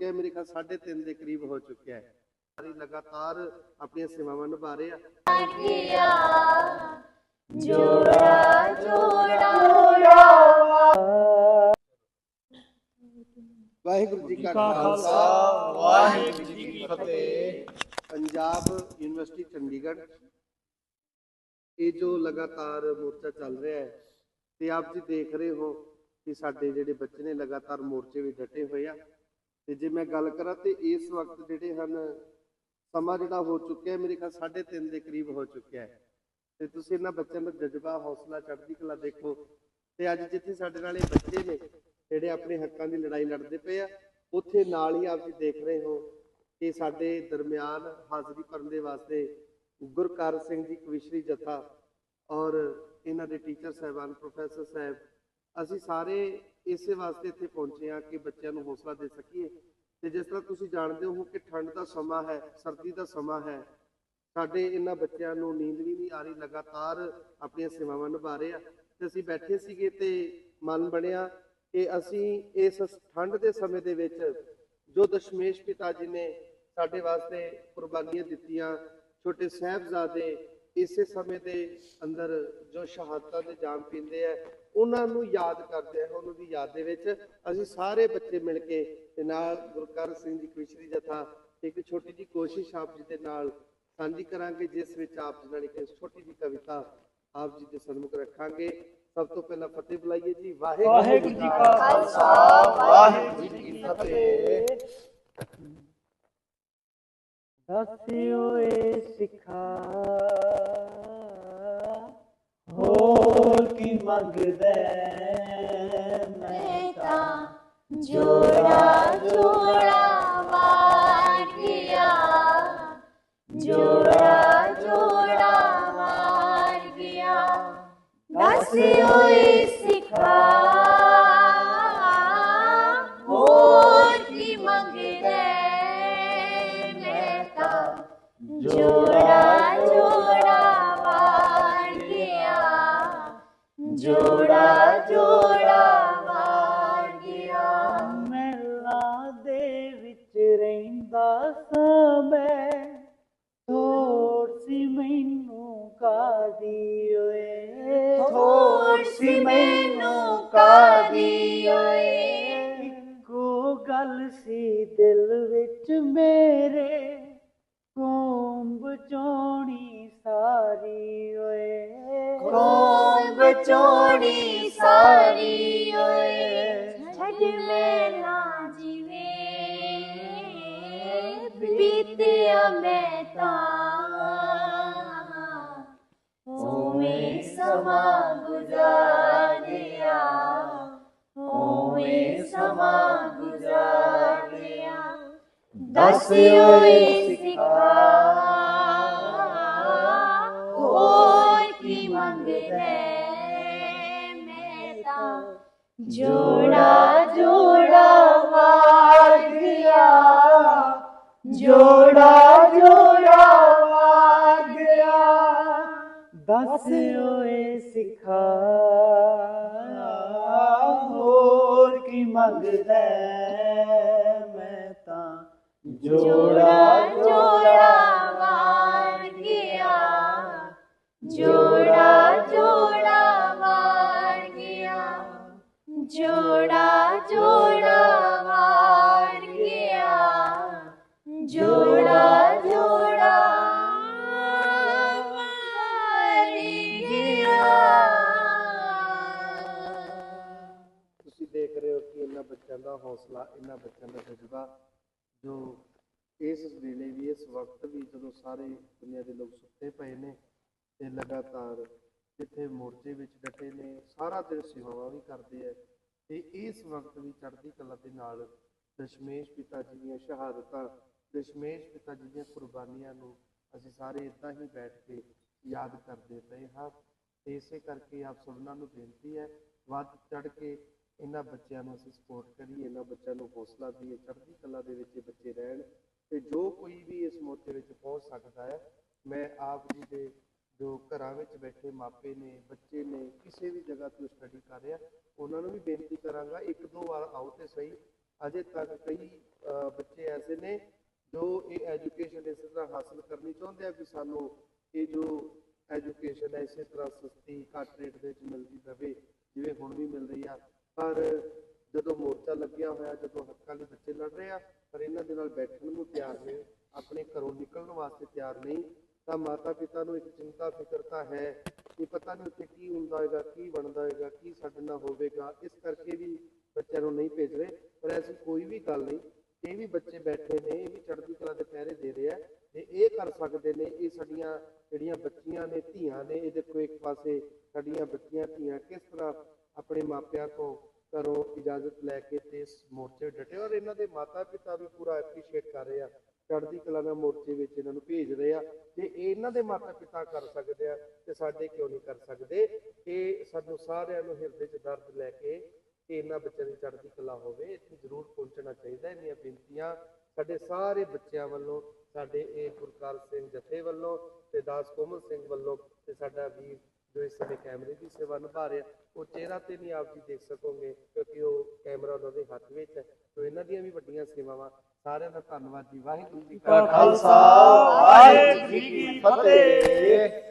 ਚੁੱਕਿਆ ਹੈ, ਮੇਰੇ ਖਿਆਲ 3.5 ਦੇ ਕਰੀਬ ਹੋ ਚੁੱਕਿਆ ਹੈ। ਸਾਰੀ ਲਗਾਤਾਰ ਆਪਣੀਆਂ ਸੇਵਾਵਾਂ ਨਿਭਾ ਰਹੇ ਆ। ਜੋੜਾ ਜੋੜਾ ਵਾਹਿਗੁਰੂ ਜੀ ਕਾ ਖਾਲਸਾ। ਖਾਲਸਾ। ਵਾਹਿਗੁਰੂ ਜੀ ਕੀ ਫਤਿਹ। ਪੰਜਾਬ ਯੂਨੀਵਰਸਿਟੀ ਚੰਡੀਗੜ੍ਹ। ਇਹ ਜੋ ਲਗਾਤਾਰ ਮੋਰਚਾ ਚੱਲ ਰਿਹਾ ਹੈ ਤੇ ਆਪ ਜੀ ਦੇਖ ਰਹੇ ਹੋ ਕਿ ਸਾਡੇ ਜਿਹੜੇ ਬੱਚੇ ਨੇ ਲਗਾਤਾਰ ਮੋਰਚੇ ਵਿੱਚ ਡਟੇ ਹੋਏ ਆ। ਤੇ ਜੇ ਮੈਂ ਗੱਲ ਕਰਾਂ ਤੇ ਇਸ ਵਕਤ ਜਿਹੜੇ ਹਨ, ਸਮਾਂ ਜਿਹੜਾ ਹੋ ਚੁੱਕਿਆ ਹੈ, ਮੇਰੇ ਖਿਆਲ 3:30 ਦੇ ਕਰੀਬ ਹੋ ਚੁੱਕਿਆ ਹੈ। ਤੇ ਤੁਸੀਂ ਇਹਨਾਂ ਬੱਚਿਆਂ ਦਾ ਜਜ਼ਬਾ, ਹੌਸਲਾ, ਚੜ੍ਹਦੀ ਕਲਾ ਦੇਖੋ। ਤੇ ਅੱਜ ਜਿੱਥੇ ਸਾਡੇ ਨਾਲ ਇਹ ਬੱਚੇ ਨੇ, ਜਿਹੜੇ ਆਪਣੇ ਹੱਕਾਂ ਦੀ ਲੜਾਈ ਲੜਦੇ ਪਏ ਆ, ਉੱਥੇ ਨਾਲ ਹੀ ਆਪ ਜੀ ਦੇਖ ਰਹੇ ਹੋ ਕਿ ਸਾਡੇ ਦਰਮਿਆਨ ਹਾਜ਼ਰੀ ਭਰਨ ਦੇ ਵਾਸਤੇ ਗੁਰਕਾਰ ਸਿੰਘ ਜੀ ਕਵਿਸ਼ਰੀ ਜਥਾ ਔਰ ਇਹਨਾਂ ਦੇ ਟੀਚਰ ਸਾਹਿਬਾਨ ਪ੍ਰੋਫੈਸਰ ਸਾਹਿਬ, ਅਸੀਂ ਸਾਰੇ ਇਸੇ ਵਾਸਤੇ ਇੱਥੇ ਪਹੁੰਚੇ ਹਾਂ ਕਿ ਬੱਚਿਆਂ ਨੂੰ ਹੌਸਲਾ ਦੇ ਸਕੀਏ। ਤੇ ਜਿਸ ਤਰ੍ਹਾਂ ਤੁਸੀਂ ਜਾਣਦੇ ਹੋ ਕਿ ਠੰਡ ਦਾ ਸਮਾਂ ਹੈ, ਸਰਦੀ ਦਾ ਸਮਾਂ ਹੈ, ਸਾਡੇ ਇਹਨਾਂ ਬੱਚਿਆਂ ਨੂੰ ਨੀਂਦ ਵੀ ਨਹੀਂ ਆ ਰਹੀ, ਲਗਾਤਾਰ ਆਪਣੀਆਂ ਸੇਵਾਵਾਂ ਨਿਭਾ ਰਹੇ ਆ। ਤੇ ਅਸੀਂ ਬੈਠੇ ਸੀਗੇ ਤੇ ਮਨ ਬਣਿਆ ਕਿ ਅਸੀਂ ਇਸ ਠੰਡ ਦੇ ਸਮੇਂ ਦੇ ਵਿੱਚ ਜੋ ਦਸ਼ਮੇਸ਼ ਪਿਤਾ ਜੀ ਨੇ ਸਾਡੇ ਵਾਸਤੇ ਕੁਰਬਾਨੀਆਂ ਦਿੱਤੀਆਂ, ਛੋਟੇ ਸਾਹਿਬਜ਼ਾਦੇ ਇਸੇ ਸਮੇਂ ਦੇ ਅੰਦਰ ਜੋ ਸ਼ਹਾਦਤਾਂ ਦੇ ਜਾਮ ਪੀਂਦੇ ਆ, ਉਹਨਾਂ ਨੂੰ ਯਾਦ ਕਰਦੇ ਆ, ਉਹਨਾਂ ਦੀ ਯਾਦ ਦੇ ਵਿੱਚ ਅਸੀਂ ਸਾਰੇ ਬੱਚੇ ਮਿਲ ਕੇ ਤੇ ਨਾਲ ਗੁਰਕਰ ਸਿੰਘ ਜੀ ਕਵਿਸ਼ਰੀ ਜਥਾ, ਇੱਕ ਛੋਟੀ ਜੀ ਕੋਸ਼ਿਸ਼ ਆਪ ਜੀ ਦੇ ਨਾਲ ਸਾਂਝੀ ਕਰਾਂਗੇ, ਜਿਸ ਵਿੱਚ ਆਪ ਜੀ ਨਾਲ ਇੱਕ ਛੋਟੀ ਜੀ ਕਵਿਤਾ ਆਪ ਜੀ ਦੇ ਸਨਮੁਖ ਰੱਖਾਂਗੇ। ਸਭ ਤੋਂ ਪਹਿਲਾਂ ਫਤਿਹ ਬੁਲਾਈਏ ਜੀ। ਵਾਹਿਗੁਰੂ ਜੀ ਕਾ ਖਾਲਸਾ। ਵਾਹਿਗੁਰੂ ਜੀ ਕੀ ਫਤਿਹ। ਦੱਸਿਓ ਏ ਸਿਖਾ। ਹੋਰ ਕੀ ਮੰਗਦਾ ਮੈਂ ਤਾਂ ਜੋੜਾ ਜੋੜਾ ਜੋੜਾ ਵਾਰ ਗਿਆ ਮਹਿਲਾ ਦੇ ਵਿੱਚ ਰਹਿੰਦਾ ਸਾਂ ਮੈਂ। ਥੋੜ ਸੀ ਮੈਨੂੰ ਕਾਦੀ ਓਏ। ਥੋੜ ਸੀ ਮੈਨੂੰ ਕਾਦੀ ਓਏ। ਇੱਕੋ ਗੱਲ ਸੀ ਦਿਲ ਵਿੱਚ ਮੇਰੇ। ਕੌਣ ਬਚੋੜੀ ਸਾਰੀ ਓਏ। ਛੱਡ ਮੇਲਾ ਜੀਵੇ। ਬੀਤਿਆ ਮੈਂ ਤਾਂ। ਓਵੇਂ ਸਮਾਂ ਗੁਜ਼ਾਰਿਆ। ਓਵੇਂ ਸਮਾਂ ਗੁਜ਼ਾਰਿਆ। ਦੱਸ ਓਏ ਸਿਖਾ। ਹੋਰ ਕੀ ਮੰਗਦਾ ਤਾਂ ਜੋੜਾ ਜੋੜਾ ਵਾਰ ਗਿਆ ਜੋੜਾ ਜੋੜਾ ਵਾਰ ਗਿਆ ਦੱਸ ਓਏ ਸਿਖਾ। ਹੋਰ ਕੀ ਮੰਗਦਾ ਮੈਂ ਤਾਂ? ਜੋੜਾ ਕਿ ਇਹਨਾਂ ਬੱਚਿਆਂ ਦਾ ਹੌਸਲਾ, ਇਹਨਾਂ ਬੱਚਿਆਂ ਦਾ ਜਜ਼ਬਾ, ਜੋ ਇਸ ਵੇਲੇ ਵੀ, ਇਸ ਵਕਤ ਵੀ ਜਦੋਂ ਸਾਰੇ ਦੁਨੀਆ ਦੇ ਲੋਕ ਸੁੱਤੇ ਪਏ ਨੇ ਤੇ ਲਗਾਤਾਰ ਜਿੱਥੇ ਮੋਰਚੇ ਵਿੱਚ ਡਟੇ ਨੇ, ਸਾਰਾ ਦਿਨ ਸੇਵਾਵਾਂ ਵੀ ਕਰਦੇ ਆ ਤੇ ਇਸ ਵਕਤ ਵੀ ਚੜ੍ਹਦੀ ਕਲਾ ਦੇ ਨਾਲ ਦਸ਼ਮੇਸ਼ ਪਿਤਾ ਜੀ ਦੀਆਂ ਸ਼ਹਾਦਤਾਂ, ਦਸ਼ਮੇਸ਼ ਪਿਤਾ ਜੀ ਦੀਆਂ ਕੁਰਬਾਨੀਆਂ ਨੂੰ ਅਸੀਂ ਸਾਰੇ ਇਦਾਂ ਹੀ ਬੈਠ ਕੇ ਯਾਦ ਕਰਦੇ ਪਏ ਹਾਂ। ਤੇ ਇਸੇ ਕਰਕੇ ਆਪ ਸਭਨਾਂ ਨੂੰ ਬੇਨਤੀ ਹੈ, ਵੱਧ ਚੜ ਕੇ ਇਹਨਾਂ ਬੱਚਿਆਂ ਨੂੰ ਅਸੀਂ ਸਪੋਰਟ ਕਰੀਏ, ਇਹਨਾਂ ਬੱਚਿਆਂ ਨੂੰ ਹੌਸਲਾ ਦਈਏ, ਚੜ੍ਹਦੀ ਕਲਾ ਦੇ ਵਿੱਚ ਇਹ ਬੱਚੇ ਰਹਿਣ ਤੇ ਜੋ ਕੋਈ ਵੀ ਇਸ ਮੋਰਚੇ ਵਿੱਚ ਪਹੁੰਚ ਸਕਦਾ ਹੈ, ਮੈਂ ਆਪ ਜੀ ਦੇ ਜੋ ਘਰਾਂ ਵਿੱਚ ਬੈਠੇ ਮਾਪੇ ਨੇ, ਬੱਚੇ ਨੇ, ਕਿਸੇ ਵੀ ਜਗ੍ਹਾ ਤੋਂ ਸਟੱਡੀ ਕਰ ਰਿਹਾ, ਉਹਨਾਂ ਨੂੰ ਵੀ ਬੇਨਤੀ ਕਰਾਂਗਾ, ਇੱਕ ਦੋ ਵਾਰ ਆਓ ਤੇ ਸਹੀ। ਅਜੇ ਤੱਕ ਕਈ ਬੱਚੇ ਐਸੇ ਨੇ ਜੋ ਇਹ ਐਜੂਕੇਸ਼ਨ ਇਸੇ ਤਰ੍ਹਾਂ ਹਾਸਲ ਕਰਨੀ ਚਾਹੁੰਦੇ ਆ ਕਿ ਸਾਨੂੰ ਇਹ ਜੋ ਐਜੂਕੇਸ਼ਨ ਹੈ, ਇਸੇ ਤਰ੍ਹਾਂ ਸਸਤੀ ਘੱਟ ਰੇਟ ਦੇ ਵਿੱਚ ਮਿਲਦੀ ਰਹੇ ਜਿਵੇਂ ਹੁਣ ਵੀ ਮਿਲ ਰਹੀ ਆ। ਪਰ ਜਦੋਂ ਮੋਰਚਾ ਲੱਗਿਆ ਹੋਇਆ, ਜਦੋਂ ਹੱਕਾਂ ਦੇ ਬੱਚੇ ਲੜ ਰਹੇ ਆ, ਪਰ ਇਹਨਾਂ ਦੇ ਨਾਲ ਬੈਠਣ ਨੂੰ ਤਿਆਰ ਨੇ, ਆਪਣੇ ਘਰੋਂ ਨਿਕਲਣ ਵਾਸਤੇ ਤਿਆਰ ਨਹੀਂ, ਤਾਂ ਮਾਤਾ ਪਿਤਾ ਨੂੰ ਇੱਕ ਚਿੰਤਾ, ਫਿਕਰ ਤਾਂ ਹੈ ਕਿ ਪਤਾ ਨਹੀਂ ਉੱਥੇ ਕੀ ਹੁੰਦਾ ਹੋਏਗਾ ਕੀ ਬਣਦਾ ਹੋਏਗਾ ਕੀ ਸਾਡੇ ਨਾਲ ਹੋਵੇਗਾ, ਇਸ ਕਰਕੇ ਵੀ ਬੱਚਿਆਂ ਨੂੰ ਨਹੀਂ ਭੇਜ ਰਹੇ। ਪਰ ਐਸੀ ਕੋਈ ਵੀ ਗੱਲ ਨਹੀਂ, ਇਹ ਵੀ ਬੱਚੇ ਬੈਠੇ ਨੇ, ਇਹ ਵੀ ਚੜ੍ਹਦੀ ਕਲਾ ਦੇ ਪਹਿਰੇ ਦੇ ਰਹੇ ਆ, ਤੇ ਇਹ ਕਰ ਸਕਦੇ ਨੇ, ਇਹ ਸਾਡੀਆਂ ਜਿਹੜੀਆਂ ਬੱਚੀਆਂ ਨੇ, ਧੀਆਂ ਨੇ, ਇਹ ਦੇਖੋ ਇੱਕ ਪਾਸੇ ਸਾਡੀਆਂ ਬੱਚੀਆਂ, ਧੀਆਂ ਕਿਸ ਤਰ੍ਹਾਂ ਆਪਣੇ ਮਾਪਿਆਂ ਤੋਂ ਘਰੋਂ ਇਜਾਜ਼ਤ ਲੈ ਕੇ ਤੇ ਇਸ ਮੋਰਚੇ ਡਟੇ ਔਰ ਇਹਨਾਂ ਦੇ ਮਾਤਾ ਪਿਤਾ ਵੀ ਪੂਰਾ ਐਪਰੀਸ਼ੀਏਟ ਕਰ ਰਹੇ ਆ ਚੜ੍ਹਦੀ ਕਲਾ ਨਾਲ ਮੋਰਚੇ ਵਿੱਚ ਇਹਨਾਂ ਨੂੰ ਭੇਜ ਰਹੇ ਆ ਤੇ ਇਹਨਾਂ ਦੇ ਮਾਤਾ ਪਿਤਾ ਕਰ ਸਕਦੇ ਆ ਤੇ ਸਾਡੇ ਕਿਉਂ ਨਹੀਂ ਕਰ ਸਕਦੇ ਇਹ ਸਾਨੂੰ ਸਾਰਿਆਂ ਨੂੰ ਹਿਰਦੇ 'ਚ ਦਰਦ ਲੈ ਕੇ ਕਿ ਇਹਨਾਂ ਬੱਚਿਆਂ ਦੀ ਚੜ੍ਹਦੀ ਕਲਾ ਹੋਵੇ, ਇੱਥੇ ਜ਼ਰੂਰ ਪਹੁੰਚਣਾ ਚਾਹੀਦਾ ਹੈ। ਬੇਨਤੀਆਂ ਸਾਡੇ ਸਾਰੇ ਬੱਚਿਆਂ ਵੱਲੋਂ, ਸਾਡੇ ਇਹ ਗੁਰਕਾਰ ਸਿੰਘ ਜਥੇ ਵੱਲੋਂ ਤੇ ਦਾਸ ਕੋਮਲ ਸਿੰਘ ਵੱਲੋਂ ਤੇ ਸਾਡਾ ਵੀਰ ਜੋ ਇਸ ਸਮੇਂ ਕੈਮਰੇ ਦੀ ਸੇਵਾ ਨਿਭਾ ਰਿਹਾ ਉਹ ਚਿਹਰਾ ਤੇ ਨਹੀਂ ਆਪ ਜੀ ਦੇਖ ਸਕੋਗੇ ਕਿਉਂਕਿ ਉਹ ਕੈਮਰਾ ਉਹਨਾਂ ਦੇ ਹੱਥ ਵਿੱਚ ਹੈ। ਸੋ ਇਹਨਾਂ ਦੀਆਂ ਵੀ ਵੱਡੀਆਂ ਸੇਵਾਵਾਂ। ਸਾਰਿਆਂ ਦਾ ਧੰਨਵਾਦ ਜੀ। ਵਾਹਿਗੁਰੂ ਜੀ ਕਾ ਖਾਲਸਾ। ਵਾਹਿਗੁਰੂ ਜੀ ਕੀ ਫਤਿਹ।